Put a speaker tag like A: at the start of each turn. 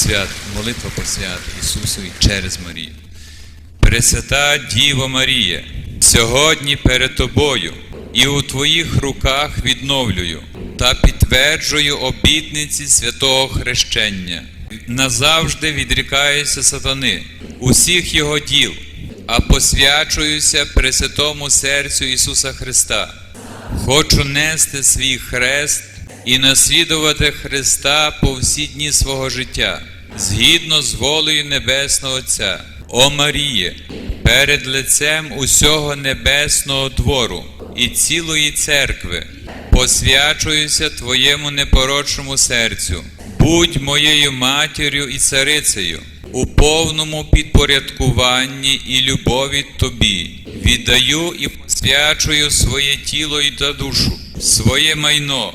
A: посвят, молитва посвят Ісусу і через Марію. Пресвята Діво Марія, сьогодні перед тобою і у твоїх руках відновлюю та підтверджую обітниці святого хрещення. Назавжди відрікаюся сатани, усіх його діл, а посвячуюся Пресвятому серцю Ісуса Христа. Хочу нести свій хрест і наслідувати Христа по всі дні свого життя, згідно з волею Небесного Отця. О Маріє, перед лицем усього небесного двору і цілої церкви, посвячуюся Твоєму непорочному серцю. Будь моєю матір'ю і царицею у повному підпорядкуванні і любові Тобі. Віддаю і посвячую своє тіло і та душу, своє майно,